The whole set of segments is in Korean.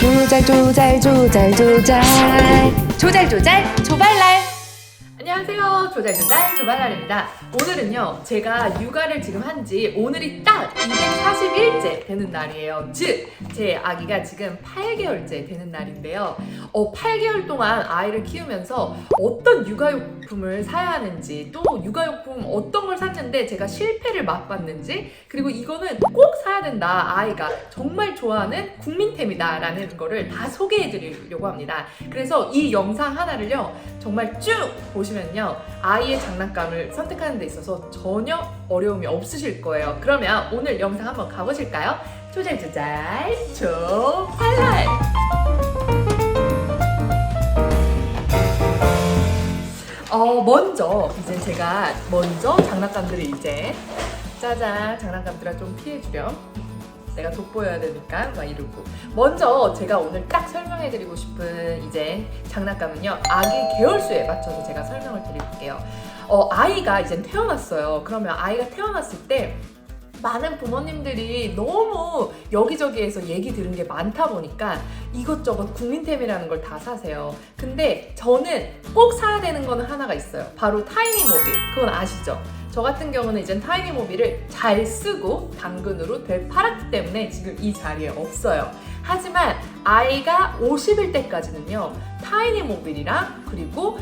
조잘 조잘 조잘 조잘. 조잘 조잘 조발랄 안녕하세요. 조잘조잘 조발랄입니다. 오늘은요, 제가 육아를 지금 한 지 오늘이 딱 241째 되는 날이에요. 즉, 제 아기가 지금 8개월째 되는 날인데요. 어, 8개월 동안 아이를 키우면서 어떤 육아용품을 사야 하는지, 또 육아용품 어떤 걸 샀는데 제가 실패를 맛봤는지, 그리고 이거는 꼭 사야 된다. 아이가 정말 좋아하는 국민템이다. 라는 거를 다 소개해 드리려고 합니다. 그래서 이 영상 하나를요, 정말 쭉 보시면 요 아이의 장난감을 선택하는 데 있어서 전혀 어려움이 없으실 거예요. 그러면 오늘 영상 한번 가보실까요? 조잘조잘 조발랄 어 먼저 이제 제가 먼저 장난감들을 이제 짜잔 장난감들을 좀 피해주렴 내가 돋보여야 되니까 막 이러고 먼저 제가 오늘 딱 설명해드리고 싶은 이제 장난감은요 아기 개월수에 맞춰서 제가 설명을 드릴게요 어, 아이가 이제 태어났어요 그러면 아이가 태어났을 때 많은 부모님들이 너무 여기저기에서 얘기 들은 게 많다 보니까 이것저것 국민템이라는 걸 다 사세요. 근데 저는 꼭 사야 되는 거는 하나가 있어요. 바로 타이니 모빌. 그건 아시죠? 저 같은 경우는 이제 타이니 모빌을 잘 쓰고 당근으로 되팔았기 때문에 지금 이 자리에 없어요. 하지만 아이가 50일 때까지는요, 타이니 모빌이랑 그리고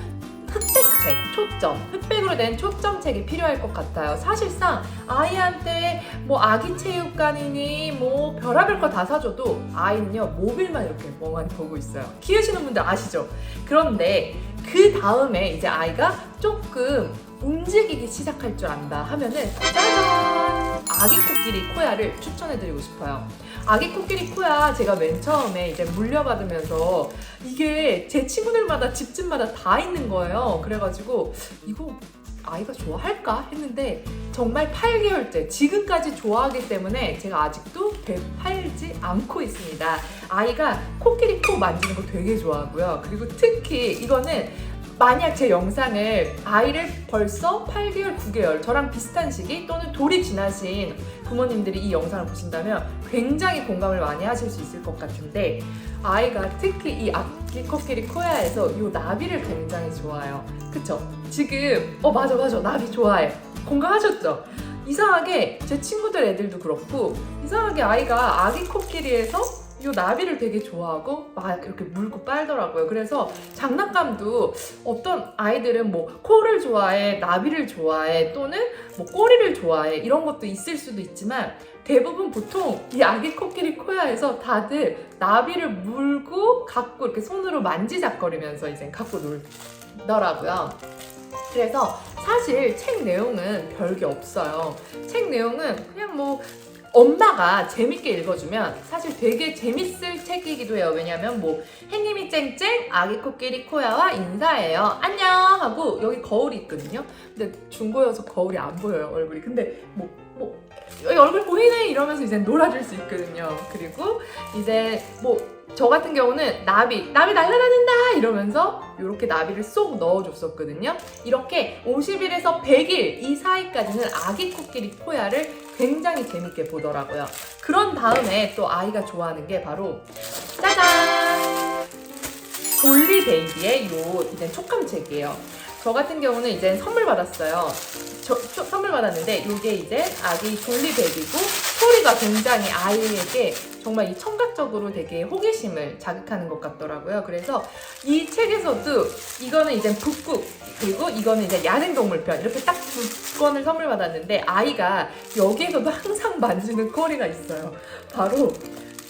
흑백책, 초점, 흑백으로 된 초점책이 필요할 것 같아요. 사실상 아이한테 뭐 아기 체육관이니 뭐 별의별 거 다 사줘도 아이는요 모빌만 이렇게 멍하니 보고 있어요. 키우시는 분들 아시죠? 그런데 그 다음에 이제 아이가 조금 움직이기 시작할 줄 안다 하면은 짜잔! 아기 코끼리 코야를 추천해드리고 싶어요. 아기 코끼리 코야 제가 맨 처음에 이제 물려받으면서 이게 제 친구들마다 집집마다 다 있는 거예요. 그래가지고 이거 아이가 좋아할까 했는데 정말 8개월째 지금까지 좋아하기 때문에 제가 아직도 되팔지 않고 있습니다. 아이가 코끼리 코 만지는 거 되게 좋아하고요. 그리고 특히 이거는 만약 제 영상을 아이를 벌써 8개월, 9개월 저랑 비슷한 시기 또는 돌이 지나신 부모님들이 이 영상을 보신다면 굉장히 공감을 많이 하실 수 있을 것 같은데 아이가 특히 이 앞기 코끼리 코야에서 이 나비를 굉장히 좋아해요. 그쵸? 지금 어 맞아 맞아 나비 좋아해. 공감하셨죠? 이상하게 제 친구들 애들도 그렇고 이상하게 아이가 아기 코끼리에서 이 나비를 되게 좋아하고 막 이렇게 물고 빨더라고요. 그래서 장난감도 어떤 아이들은 뭐 코를 좋아해, 나비를 좋아해, 또는 뭐 꼬리를 좋아해 이런 것도 있을 수도 있지만 대부분 보통 이 아기 코끼리 코야에서 다들 나비를 물고 갖고 이렇게 손으로 만지작거리면서 이제 갖고 놀더라고요. 그래서 사실 책 내용은 별게 없어요. 책 내용은 그냥 뭐 엄마가 재밌게 읽어주면 사실 되게 재밌을 책이기도 해요. 왜냐면 뭐 행님이 쨍쨍 아기 코끼리 코야와 인사해요. 안녕 하고 여기 거울이 있거든요. 근데 중고여서 거울이 안 보여요 얼굴이. 근데 뭐 뭐 얼굴 보이네 이러면서 이제 놀아줄 수 있거든요. 그리고 이제 뭐 저 같은 경우는 나비, 나비 날아다닌다 이러면서 이렇게 나비를 쏙 넣어줬었거든요. 이렇게 50일에서 100일 이 사이까지는 아기 코끼리 포야를 굉장히 재밌게 보더라고요. 그런 다음에 또 아이가 좋아하는 게 바로 짜잔! 돌리 베이비의 요 이제 촉감책이에요. 저 같은 경우는 이제 선물 받았어요. 저, 초- 선물 받았는데 이게 이제 아기 돌리 베이비고 소리가 굉장히 아이에게 정말 이 청각적으로 되게 호기심을 자극하는 것 같더라고요. 그래서 이 책에서도 이거는 이제 북극 그리고 이거는 이제 야생동물편 이렇게 딱 두 권을 선물 받았는데 아이가 여기에서도 항상 만지는 꼬리가 있어요. 바로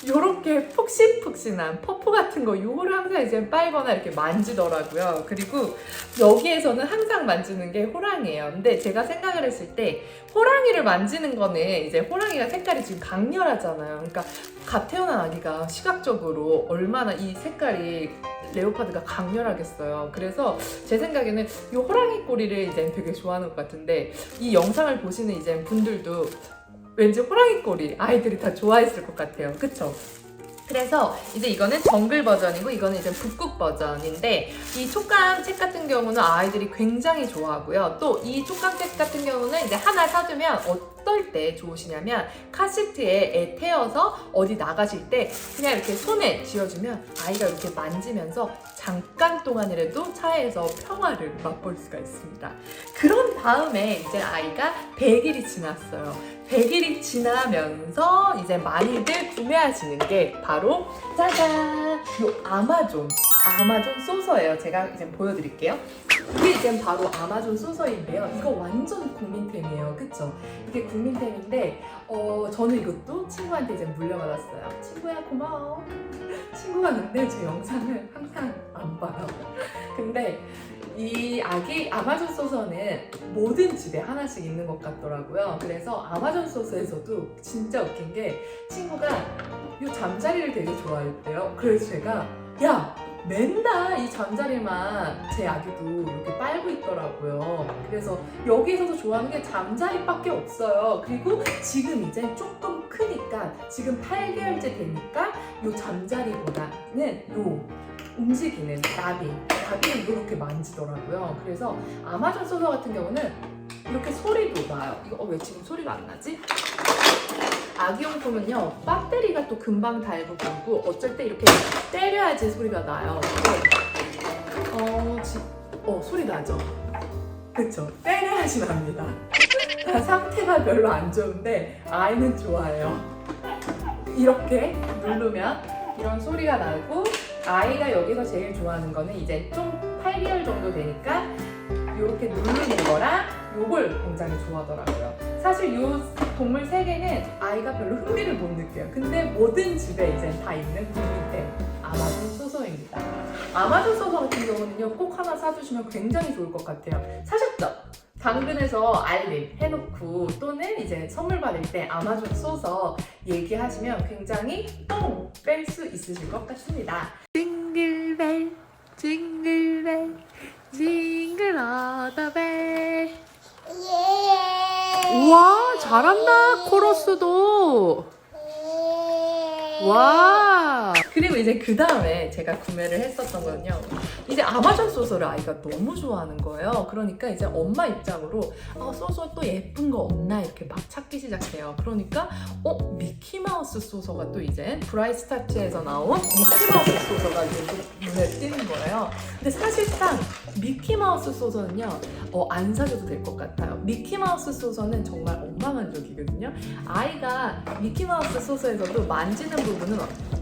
요렇게 푹신푹신한 퍼프 같은 거 요거를 항상 이제 빨거나 이렇게 만지더라고요. 그리고 여기에서는 항상 만지는 게 호랑이에요. 근데 제가 생각을 했을 때 호랑이를 만지는 거는 이제 호랑이가 색깔이 지금 강렬하잖아요. 그러니까 갓 태어난 아기가 시각적으로 얼마나 이 색깔이 레오파드가 강렬하겠어요. 그래서 제 생각에는 이 호랑이 꼬리를 이제 되게 좋아하는 것 같은데 이 영상을 보시는 이제 분들도 왠지 호랑이 꼬리 아이들이 다 좋아했을 것 같아요. 그쵸? 그래서 이제 이거는 정글 버전이고 이거는 이제 북극 버전인데 이 촉감 책 같은 경우는 아이들이 굉장히 좋아하고요. 또 이 촉감 책 같은 경우는 이제 하나 사두면 어떨 때 좋으시냐면 카시트에 애 태워서 어디 나가실 때 그냥 이렇게 손에 쥐어주면 아이가 이렇게 만지면서 잠깐 동안이라도 차에서 평화를 맛볼 수가 있습니다. 그런 다음에 이제 아이가 100일이 지났어요. 100일이 지나면서 이제 많이들 구매하시는 게 바로 짜잔! 요 아마존. 아마존 소서예요. 제가 이제 보여드릴게요. 이게 이제 바로 아마존 소서인데요. 이거 완전 국민템이에요. 그쵸? 이게 국민템인데, 어, 저는 이것도 친구한테 이제 물려받았어요. 친구야, 고마워. 친구가 근데 제 영상을 항상 안 봐요. 근데 이 아기 아마존 소서는 모든 집에 하나씩 있는 것 같더라고요. 그래서 아마존 소서에서도 진짜 웃긴 게 친구가 이 잠자리를 되게 좋아했대요. 그래서 제가 야 맨날 이 잠자리만 제 아기도 이렇게 빨고 있더라고요. 그래서 여기에서도 좋아하는 게 잠자리밖에 없어요. 그리고 지금 이제 조금 크니까 지금 8개월째 되니까 이 잠자리보다는 요 움직이는 나비, 나비를 이렇게 만지더라고요. 그래서 아마존 소서 같은 경우는 이렇게 소리도 나요. 이거 어, 왜 지금 소리가 안 나지? 아기용품은요 배터리가 또 금방 닳고 그리고 어쩔 때 이렇게 때려야지 소리가 나요. 어, 지, 어 소리 나죠? 그쵸? 때려야지 납니다. 상태가 별로 안 좋은데 아이는 좋아해요. 이렇게 누르면 이런 소리가 나고 아이가 여기서 제일 좋아하는 거는 이제 좀 8개월 정도 되니까 이렇게 누르는 거랑 요걸 굉장히 좋아하더라고요. 사실 요 동물 세 개는 아이가 별로 흥미를 못 느껴요. 근데 모든 집에 이제 다 있는 국민템 아마존 소서입니다. 아마존 소서 같은 경우는요 꼭 하나 사주시면 굉장히 좋을 것 같아요. 사셨죠? 당근에서 알림 해놓고 또는 이제 선물 받을 때 아마존 소서 얘기하시면 굉장히 똥 뺄 수 있으실 것 같습니다. 징글벨 징글벨 징글 어더벨 예. 우와 잘한다 코러스도 와 그리고 이제 그 다음에 제가 구매를 했었던 거는요. 이제 아마존 소서를 아이가 너무 좋아하는 거예요. 그러니까 이제 엄마 입장으로 아 소서 또 예쁜 거 없나 이렇게 막 찾기 시작해요. 그러니까 어? 미키마우스 소서가 또 이제 브라이스 타치에서 나온 미키마우스 소서가 이제 또 눈에 띄는 거예요. 근데 사실상 미키마우스 소서는요 어, 안 사줘도 될 것 같아요. 미키마우스 소서는 정말 엄마 만족이거든요. 아이가 미키마우스 소서에서도 만지는 부분은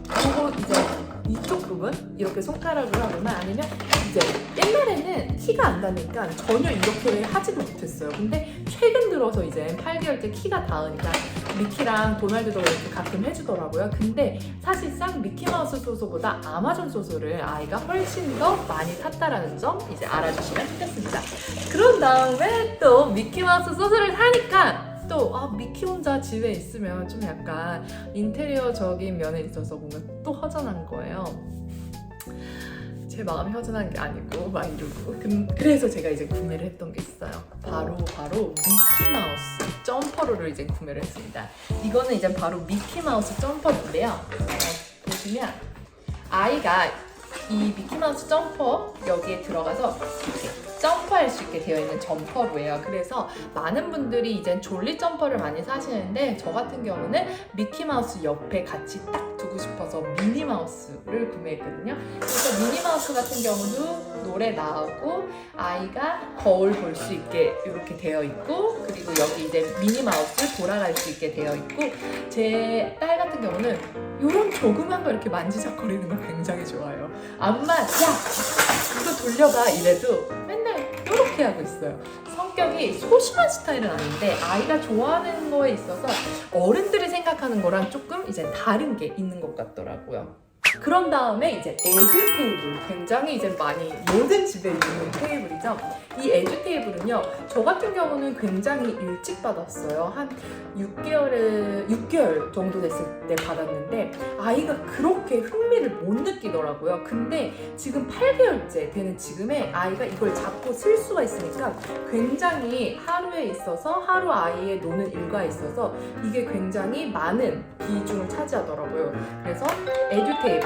그거 이제 이쪽 부분 이렇게 손가락으로 하거나 아니면 이제 옛날에는 키가 안 닿으니까 전혀 이렇게 하지도 못했어요. 근데 최근 들어서 이제 8개월째 키가 닿으니까 미키랑 도날드도 이렇게 가끔 해주더라고요. 근데 사실상 미키마우스 소스보다 아마존 소스를 아이가 훨씬 더 많이 샀다라는 점 이제 알아주시면 좋겠습니다. 그런 다음에 또 미키마우스 소스를 사니까 또 아, 미키 혼자 집에 있으면 좀 약간 인테리어적인 면에 있어서 뭔가 또 허전한 거예요. 제 마음이 허전한 게 아니고 막 이러고. 그- 그래서 제가 이제 구매를 했던 게 있어요. 바로 바로 미키마우스 점퍼로를 이제 구매를 했습니다. 이거는 이제 바로 미키마우스 점퍼인데요. 어, 보시면 아이가 이 미키마우스 점퍼 여기에 들어가서 이렇게 점프할 수 있게 되어 있는 점퍼로예요. 그래서 많은 분들이 이제 졸리 점퍼를 많이 사시는데 저 같은 경우는 미키마우스 옆에 같이 딱 두고 싶어서 미니마우스를 구매했거든요. 그래서 미니마우스 같은 경우도 노래 나오고 아이가 거울 볼 수 있게 이렇게 되어 있고 그리고 여기 이제 미니마우스 돌아갈 수 있게 되어 있고 제 딸 같은 경우는 이런 조그만 거 이렇게 만지작거리는 거 굉장히 좋아해요. 암만 야 이거 돌려봐 이래도 이렇게 하고 있어요. 성격이 소심한 스타일은 아닌데 아이가 좋아하는 거에 있어서 어른들이 생각하는 거랑 조금 이제 다른 게 있는 것 같더라고요. 그런 다음에 이제 에듀 테이블 굉장히 이제 많이 모든 집에 있는 테이블이죠. 이 에듀 테이블은요 저 같은 경우는 굉장히 일찍 받았어요. 한 6개월에 6개월 정도 됐을 때 받았는데 아이가 그렇게 흥미를 못 느끼더라고요. 근데 지금 8개월째 되는 지금에 아이가 이걸 잡고 쓸 수가 있으니까 굉장히 하루에 있어서 하루 아이의 노는 일과에 있어서 이게 굉장히 많은 비중을 차지하더라고요. 그래서 에듀 테이블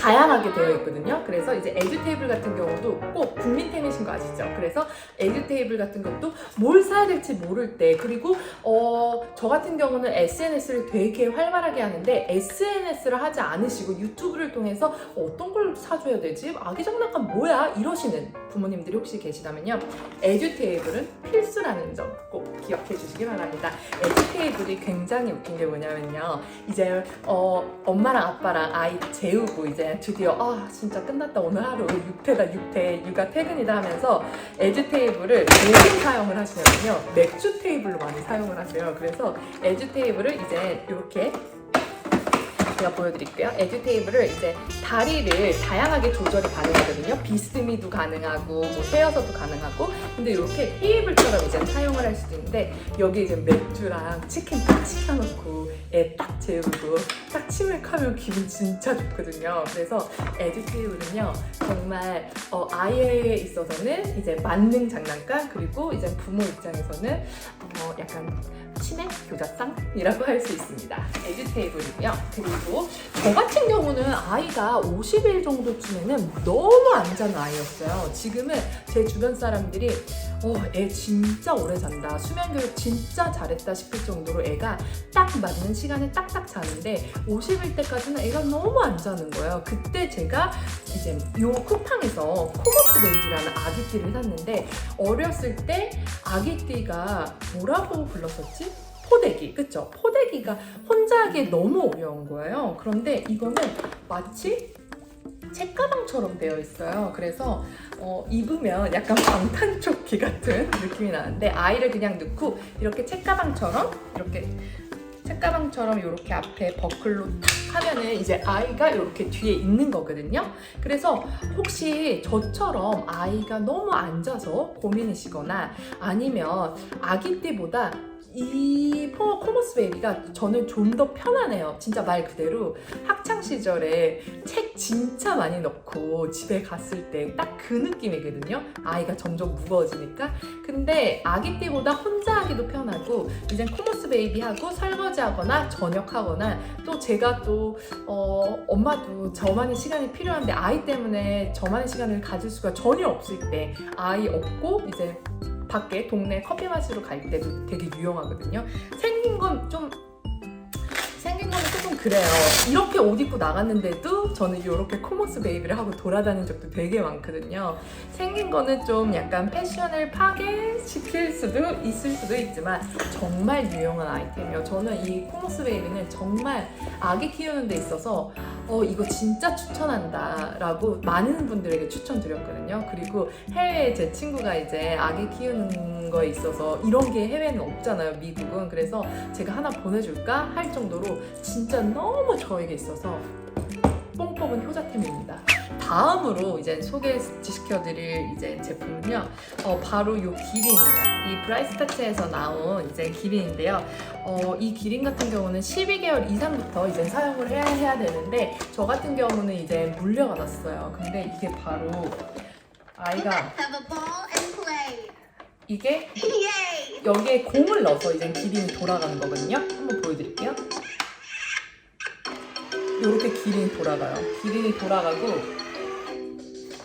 다양하게 되어 있거든요. 그래서 이제 에듀 테이블 같은 경우도 꼭 국민템이신 거 아시죠? 그래서 에듀 테이블 같은 것도 뭘 사야 될지 모를 때 그리고 어, 저 같은 경우는 SNS를 되게 활발하게 하는데 SNS를 하지 않으시고 유튜브를 통해서 어떤 걸 사줘야 되지? 아기 장난감 뭐야? 이러시는 부모님들이 혹시 계시다면요. 에듀 테이블은 필수라는 점 꼭 기억해 주시기 바랍니다. 에듀 테이블이 굉장히 웃긴 게 뭐냐면요. 이제 어, 엄마랑 아빠랑 아이 재우고 이제 드디어 아 진짜 끝났다. 오늘 하루 6태다 6태. 육아 퇴근이다 하면서 에듀 테이블을 대신 사용을 하시면요. 맥주 테이블로 많이 사용을 하세요. 그래서 에듀 테이블을 이제 이렇게 제가 보여드릴게요. 에듀 테이블을 이제 다리를 다양하게 조절이 가능하거든요. 비스미도 가능하고 뭐 세워서도 가능하고 근데 이렇게 테이블처럼 이제 사용을 할 수도 있는데 여기 이제 맥주랑 치킨 딱 시켜놓고 애 딱 재우고 딱 치맥하면 기분 진짜 좋거든요. 그래서 에듀 테이블은요 정말 어, 아이에 있어서는 이제 만능 장난감 그리고 이제 부모 입장에서는 어, 약간 치맥 교자상이라고 할 수 있습니다. 에듀 테이블이고요. 그리고 저 같은 경우는 아이가 50일 정도쯤에는 너무 안 자는 아이였어요. 지금은 제 주변 사람들이 어, 애 진짜 오래 잔다. 수면 교육 진짜 잘했다 싶을 정도로 애가 딱 맞는 시간에 딱딱 자는데 50일 때까지는 애가 너무 안 자는 거예요. 그때 제가 이제 요 쿠팡에서 코머스 베이비라는 아기띠를 샀는데 어렸을 때 아기띠가 뭐라고 불렀었지? 포대기, 그쵸? 포대기가 혼자 하기 너무 어려운 거예요. 그런데 이거는 마치 책가방처럼 되어 있어요. 그래서 어, 입으면 약간 방탄조끼 같은 느낌이 나는데 아이를 그냥 넣고 이렇게 책가방처럼 이렇게 책가방처럼 이렇게 앞에 버클로 탁 하면은 이제 아이가 이렇게 뒤에 있는 거거든요. 그래서 혹시 저처럼 아이가 너무 앉아서 고민이시거나 아니면 아기 때보다 이 포- 코머스 베이비가 저는 좀 더 편하네요. 진짜 말 그대로 학창 시절에 책 진짜 많이 넣고 집에 갔을 때 딱 그 느낌이거든요. 아이가 점점 무거워지니까. 근데 아기 때보다 혼자 하기도 편하고 이제 코머스 베이비 하고 설거지 하거나 저녁 하거나 또 제가 또 어, 엄마도 저만의 시간이 필요한데 아이 때문에 저만의 시간을 가질 수가 전혀 없을 때 아이 없고 이제 밖에 동네 커피 마시러 갈 때도 되게 유용하거든요. 생긴 건 좀 생긴 거는 조금 그래요. 이렇게 옷 입고 나갔는데도 저는 이렇게 코머스 베이비를 하고 돌아다닌 적도 되게 많거든요. 생긴 거는 좀 약간 패션을 파괴시킬 수도 있을 수도 있지만 정말 유용한 아이템이에요. 저는 이 코머스 베이비는 정말 아기 키우는 데 있어서 어 이거 진짜 추천한다 라고 많은 분들에게 추천드렸거든요. 그리고 해외에 제 친구가 이제 아기 키우는 거에 있어서 이런 게 해외는 없잖아요. 미국은 그래서 제가 하나 보내줄까 할 정도로 진짜 너무 저에게 있어서 뽕 뽑은 효자템입니다. 다음으로 이제 소개시켜드릴 이제 제품은요, 어, 바로 이 기린이에요. 이 브라이스타치에서 나온 이제 기린인데요. 어, 이 기린 같은 경우는 12개월 이상부터 이제 사용을 해야, 해야 되는데, 저 같은 경우는 이제 물려가 났어요. 근데 이게 바로 아이가. 이게! 여기에 공을 넣어서 이제 기린이 돌아가는 거거든요. 한번 보여드릴게요. 이렇게 기린이 돌아가요. 기린이 돌아가고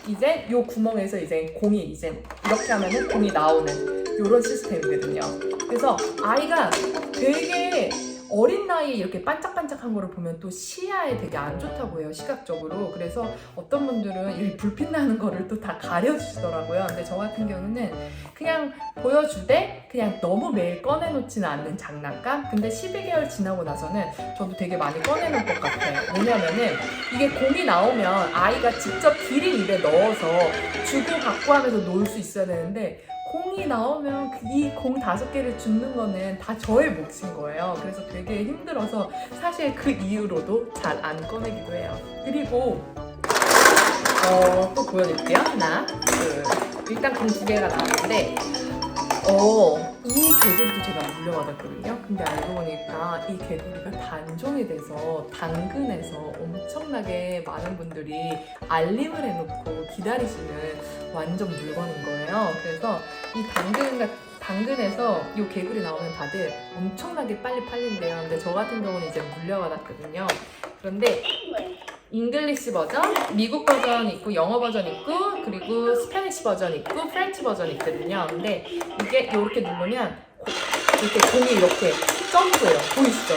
이제 요 구멍에서 이제 공이 이제 이렇게 하면은 공이 나오는 이런 시스템이거든요. 그래서 아이가 되게 어린 나이에 이렇게 반짝반짝한 거를 보면 또 시야에 되게 안 좋다고 해요 시각적으로. 그래서 어떤 분들은 이 불빛 나는 거를 또 다 가려주시더라고요. 근데 저 같은 경우는 그냥 보여주되 그냥 너무 매일 꺼내놓지는 않는 장난감? 근데 12개월 지나고 나서는 저도 되게 많이 꺼내놓을 것 같아요. 왜냐면은 이게 공이 나오면 아이가 직접 기린 입에 넣어서 주고 받고 하면서 놀 수 있어야 되는데 공이 나오면 이 공 다섯 개를 줍는 거는 다 저의 몫인 거예요. 그래서 되게 힘들어서 사실 그 이후로도 잘 안 꺼내기도 해요. 그리고 어, 또 보여드릴게요. 하나, 둘. 일단 공 두 개가 나왔는데 어, 이 개구리도 제가 물려받았거든요. 근데 알고 보니까 이 개구리가 단종이 돼서 당근에서 엄청나게 많은 분들이 알림을 해놓고 기다리시는 완전 물건인 거예요. 그래서 이 당근 같 당근에서 이 개구리 나오면 다들 엄청나게 빨리 팔린대요. 근데 저 같은 경우는 이제 물려받았거든요. 그런데 잉글리시 버전, 미국 버전 있고 영어 버전 있고 그리고 스페니시 버전 있고 프렌치 버전 있거든요. 근데 이게 이렇게 누르면 고- 이렇게 공이 이렇게 점프해요. 보이시죠?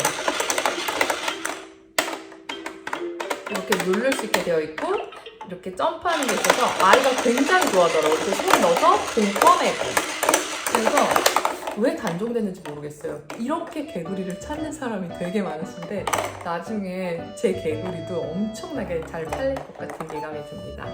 이렇게 누를 수 있게 되어 있고 이렇게 점프하는 게 있어서 아이가 굉장히 좋아하더라고요. 이렇게 손 넣어서 공 꺼내고 그래서 왜 단종됐는지 모르겠어요. 이렇게 개구리를 찾는 사람이 되게 많으신데 나중에 제 개구리도 엄청나게 잘 팔릴 것 같은 예감이 듭니다.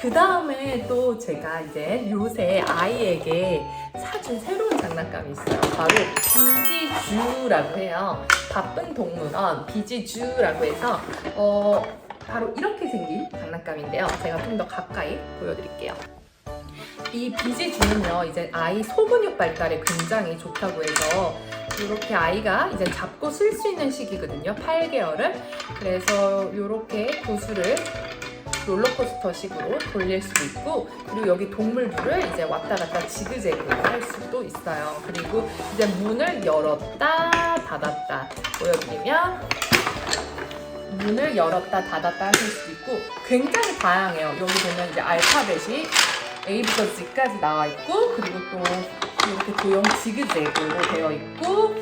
그 다음에 또 제가 이제 요새 아이에게 사준 새로운 장난감이 있어요. 바로 비지주라고 해요. 바쁜 동물원 비지주라고 해서 어 바로 이렇게 생긴 장난감인데요. 제가 좀 더 가까이 보여드릴게요. 이 비지주는요, 이제 아이 소근육 발달에 굉장히 좋다고 해서 이렇게 아이가 이제 잡고 쓸 수 있는 시기거든요. 8개월은. 그래서 이렇게 구슬을 롤러코스터 식으로 돌릴 수도 있고 그리고 여기 동물들을 이제 왔다 갔다 지그재그 할 수도 있어요. 그리고 이제 문을 열었다 닫았다 보여드리면 문을 열었다 닫았다 하실 수도 있고 굉장히 다양해요. 여기 보면 이제 알파벳이 A부터 Z까지 나와 있고 그리고 또 이렇게 도형 지그재그로 되어 있고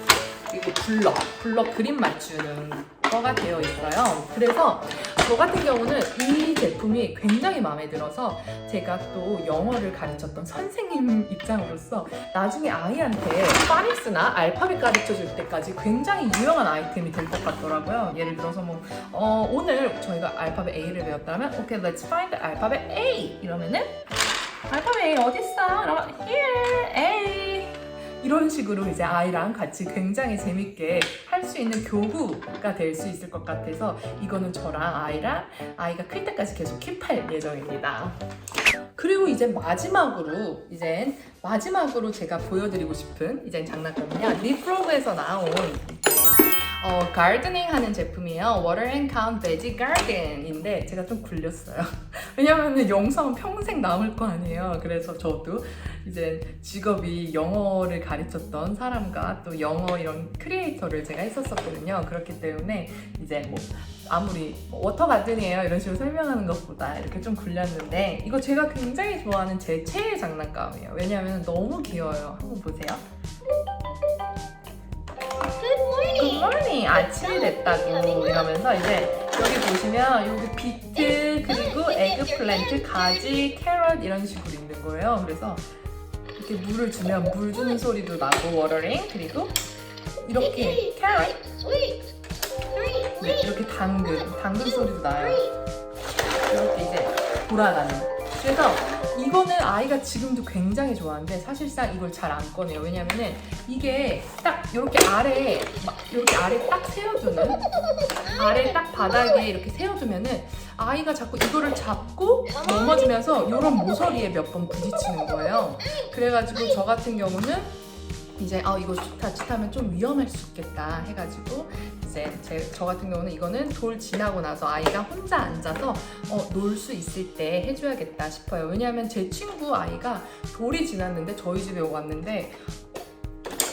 그리고 블럭, 블럭 그림 맞추는 거가 되어 있어요. 그래서 저 같은 경우는 이 제품이 굉장히 마음에 들어서 제가 또 영어를 가르쳤던 선생님 입장으로서 나중에 아이한테 파닉스나 알파벳 가르쳐 줄 때까지 굉장히 유용한 아이템이 될 것 같더라고요. 예를 들어서 뭐 어, 오늘 저희가 알파벳 A를 배웠다면 오케이, let's find alphabet A 이러면은 알파벳 A 어딨어? 이러면 here A 이런 식으로 이제 아이랑 같이 굉장히 재밌게 할 수 있는 교구가 될 수 있을 것 같아서 이거는 저랑 아이랑 아이가 클 때까지 계속 킵할 예정입니다. 그리고 이제 마지막으로 이제 마지막으로 제가 보여드리고 싶은 이제 장난감은요 리프로그에서 나온 어, 가르드닝 하는 제품이에요. Water and Count Veggie Garden인데 제가 좀 굴렸어요. 왜냐면은 영상은 평생 남을 거 아니에요. 그래서 저도 이제 직업이 영어를 가르쳤던 사람과 또 영어 이런 크리에이터를 제가 했었었거든요. 그렇기 때문에 이제 뭐 아무리 뭐 워터 가든이에요 이런 식으로 설명하는 것보다 이렇게 좀 굴렸는데 이거 제가 굉장히 좋아하는 제 최애 장난감이에요. 왜냐면 너무 귀여워요. 한번 보세요. 굿모닝 아침이 됐다고 이러면서 이제 여기 보시면 여기 비트 그리고 에그플랜트 가지 캐럿 이런 식으로 있는 거예요. 그래서 이렇게 물을 주면 물 주는 소리도 나고 워터링 그리고 이렇게 캐럿. 네, 이렇게 당근 당근 소리도 나요. 이렇게 이제 돌아가는 그래서 이거는 아이가 지금도 굉장히 좋아하는데 사실상 이걸 잘 안 꺼내요. 왜냐면은 이게 딱 이렇게 아래 막 이렇게 아래 딱 세워두는 아래 딱 바닥에 이렇게 세워두면은 아이가 자꾸 이거를 잡고 넘어지면서 이런 모서리에 몇 번 부딪히는 거예요. 그래가지고 저 같은 경우는 이제 아 이거 자칫하면 좀 위험할 수 있겠다 해가지고 이제 제, 저 같은 경우는 이거는 돌 지나고 나서 아이가 혼자 앉아서 어, 놀 수 있을 때 해줘야겠다 싶어요. 왜냐하면 제 친구 아이가 돌이 지났는데 저희 집에 왔는데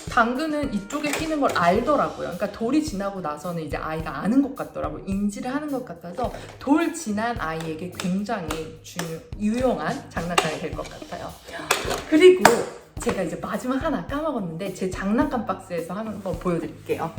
당근은 이쪽에 끼는 걸 알더라고요. 그러니까 돌이 지나고 나서는 이제 아이가 아는 것 같더라고요. 인지를 하는 것 같아서 돌 지난 아이에게 굉장히 중요, 유용한 장난감이 될 것 같아요. 그리고 제가 이제 마지막 하나 까먹었는데 제 장난감 박스에서 한번 보여드릴게요.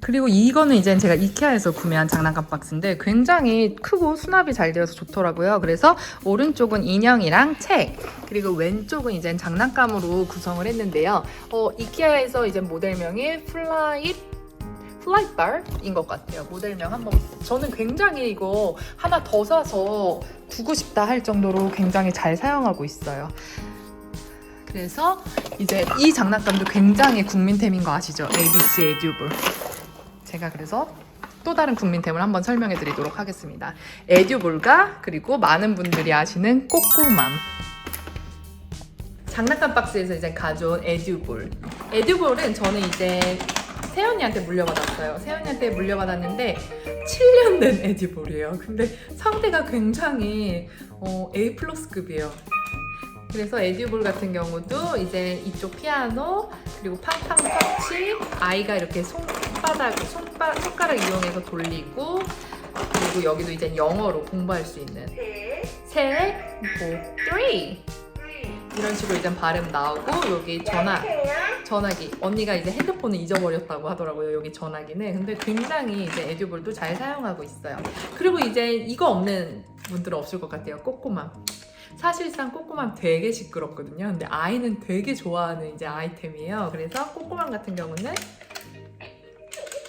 그리고 이거는 이제 제가 이케아에서 구매한 장난감 박스인데 굉장히 크고 수납이 잘 되어서 좋더라고요. 그래서 오른쪽은 인형이랑 책, 그리고 왼쪽은 이제 장난감으로 구성을 했는데요. 어, 이케아에서 이제 모델명이 플라잇 바인 것 같아요. 모델명 한번 저는 굉장히 이거 하나 더 사서 두고 싶다 할 정도로 굉장히 잘 사용하고 있어요. 그래서 이제 이 장난감도 굉장히 국민템인 거 아시죠? ABC 에듀블. 제가 그래서 또 다른 국민템을 한번 설명해 드리도록 하겠습니다. 에듀볼과 그리고 많은 분들이 아시는 꼬꼬맘. 장난감 박스에서 이제 가져온 에듀볼. 에듀볼은 저는 이제 세연이한테 물려받았어요. 세연이한테 물려받았는데 7년 된 에듀볼이에요. 근데 상태가 굉장히 어, A 플러스급이에요. 그래서 에듀볼 같은 경우도 이제 이쪽 피아노 그리고 팡팡 터치 아이가 이렇게 손바닥 손바, 손가락 이용해서 돌리고 그리고 여기도 이제 영어로 공부할 수 있는. 셋, 뭐 three. 이런 식으로 이제 발음 나오고 여기 전화 전화기. 언니가 이제 핸드폰을 잊어버렸다고 하더라고요 여기 전화기는. 근데 굉장히 이제 에듀볼도 잘 사용하고 있어요. 그리고 이제 이거 없는 분들은 없을 것 같아요 꼬꼬맘 사실상 꼬꼬맘 되게 시끄럽거든요. 근데 아이는 되게 좋아하는 이제 아이템이에요. 그래서 꼬꼬맘 같은 경우는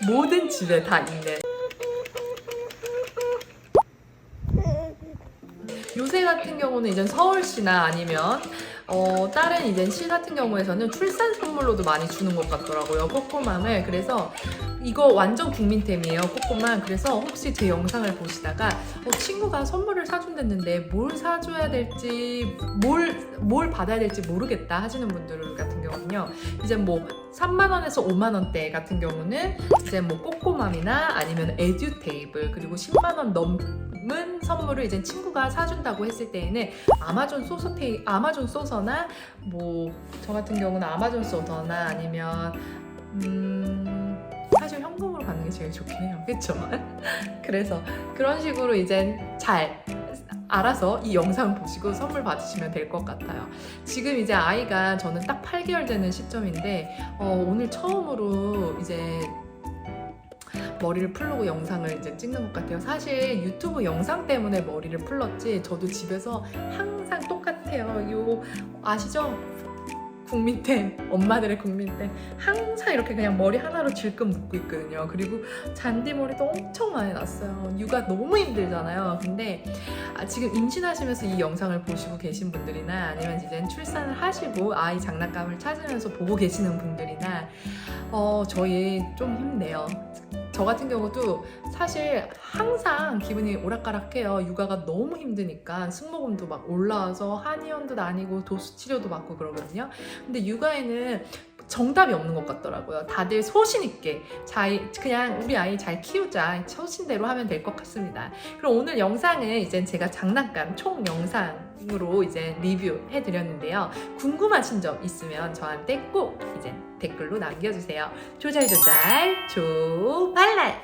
모든 집에 다 있는. 요새 같은 경우는 이제 서울시나 아니면 어, 다른 이제 시 같은 경우에서는 출산 선물로도 많이 주는 것 같더라고요 꼬꼬맘을. 그래서 이거 완전 국민템이에요 꼬꼬맘 그래서 혹시 제 영상을 보시다가 어, 친구가 선물을 사준댔는데 뭘 사줘야 될지 뭘, 뭘 받아야 될지 모르겠다 하시는 분들 같은 경우는요 이제 뭐 3만 원에서 5만 원대 같은 경우는 이제 뭐 꼬꼬맘이나 아니면 에듀 테이블 그리고 10만 원 넘은 선물을 이제 친구가 사준다고 했을 때에는 아마존 소서 테이 아마존 소서나 뭐 저 같은 경우는 아마존 소서나 아니면 음 사실 현금으로 받는 게 제일 좋긴 해요 그쵸? 그래서 그런 식으로 이제 잘 알아서 이 영상 보시고 선물 받으시면 될 것 같아요. 지금 이제 아이가 저는 딱 8개월 되는 시점인데 어, 오늘 처음으로 이제 머리를 풀고 영상을 이제 찍는 것 같아요. 사실 유튜브 영상 때문에 머리를 풀렀지 저도 집에서 항상 똑같아요. 요 아시죠? 국민템, 엄마들의 국민템. 항상 이렇게 그냥 머리 하나로 질끈 묶고 있거든요. 그리고 잔디머리도 엄청 많이 났어요. 육아 너무 힘들잖아요. 근데 아, 지금 임신하시면서 이 영상을 보시고 계신 분들이나 아니면 이제 출산을 하시고 아이 장난감을 찾으면서 보고 계시는 분들이나 어, 저희 좀 힘내요. 저 같은 경우도 사실 항상 기분이 오락가락해요. 육아가 너무 힘드니까 승모근도 막 올라와서 한의원도 다니고 도수 치료도 받고 그러거든요. 근데 육아에는 정답이 없는 것 같더라고요. 다들 소신 있게 잘 그냥 우리 아이 잘 키우자 소신대로 하면 될 것 같습니다. 그럼 오늘 영상은 이제 제가 장난감 총 영상으로 이제 리뷰해 드렸는데요. 궁금하신 점 있으면 저한테 꼭 이제 댓글로 남겨주세요. 조잘조잘 조발랄